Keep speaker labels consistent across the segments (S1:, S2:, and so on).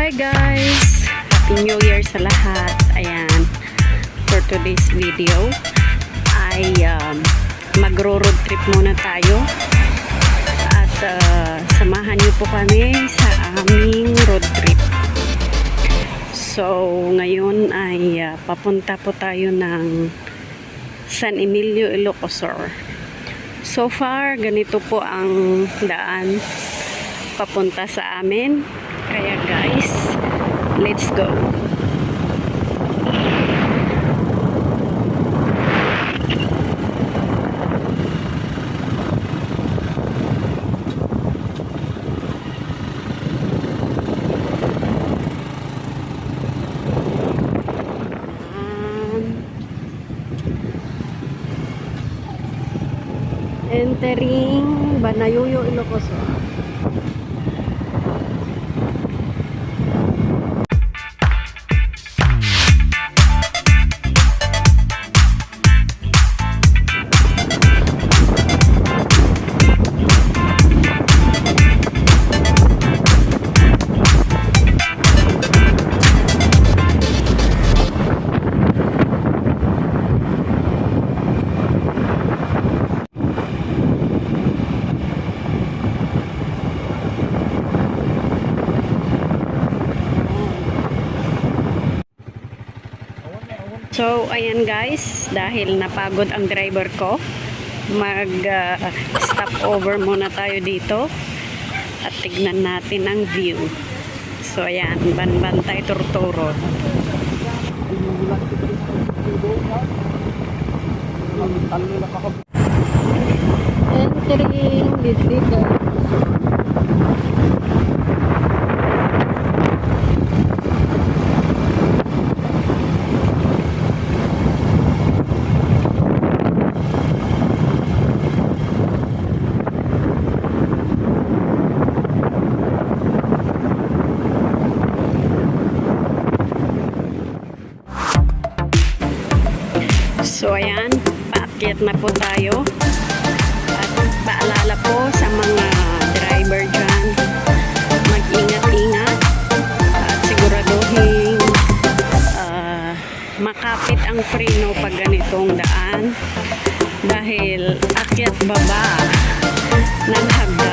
S1: Hi guys! Happy New Year sa lahat. Ayan. For today's video ay um, magro-road trip muna tayo. At uh, samahan niyo po kami sa aming road trip. So, ngayon ay uh, papunta po tayo ng San Emilio, Ilocosur. So far, ganito po ang daan papunta sa amin. Kaya guys, let's go. Entering Banayuyo, Ilocosur. So, ayan guys, dahil napagod ang driver ko, mag uh, stop over muna tayo dito at tignan natin ang view. So, ayan, Banbantay Tortoro. Entering Lidligan. Paakyat na po tayo. At paalala po sa mga driver dyan, mag-ingat-ingat at siguraduhin ah, makapit ang preno pag ganitong daan dahil akyat baba ng hagdanan.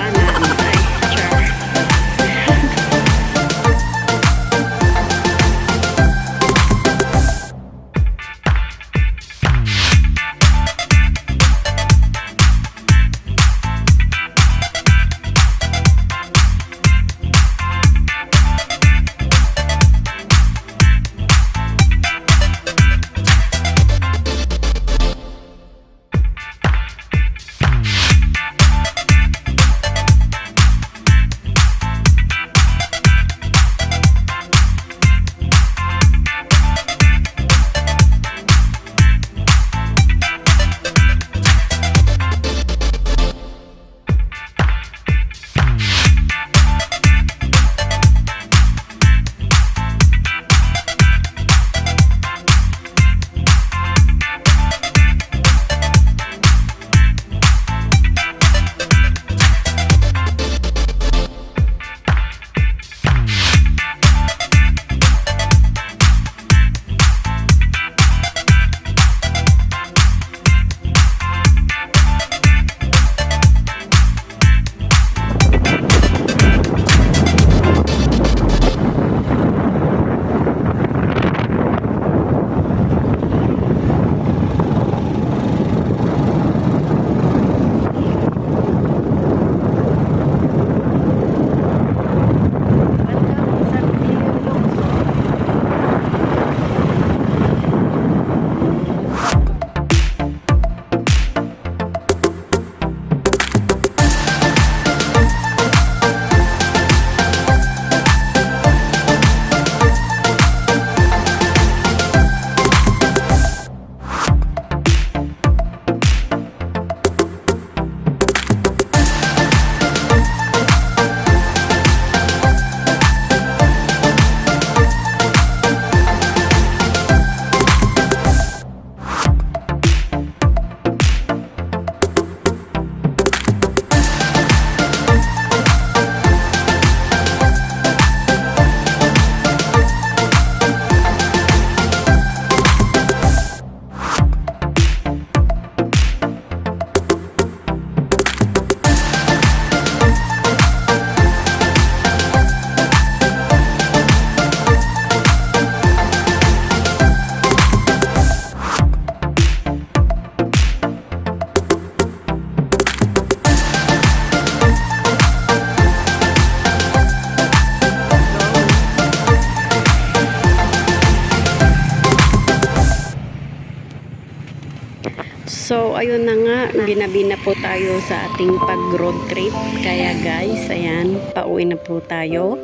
S1: Ayun na nga, ginabi na po tayo sa ating pag-road trip. Kaya guys, ayan, pauwi na po tayo.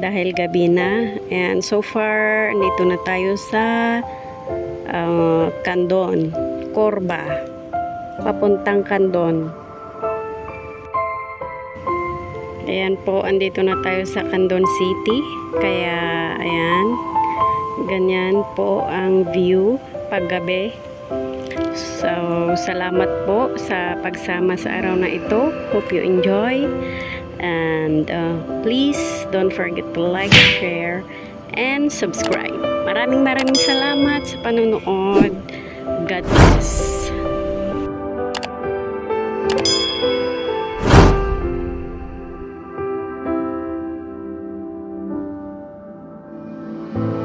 S1: Dahil gabi na. And so far, nito na tayo sa ah, Kandon. Papuntang Kandon. Ayan po, andito na tayo sa Kandon City. Kaya, ayan, ganyan po ang view paggabi. So, salamat po sa pagsama sa araw na ito. Hope you enjoy. And uh, please don't forget to like, share, and subscribe. Maraming maraming salamat sa panonood. God bless.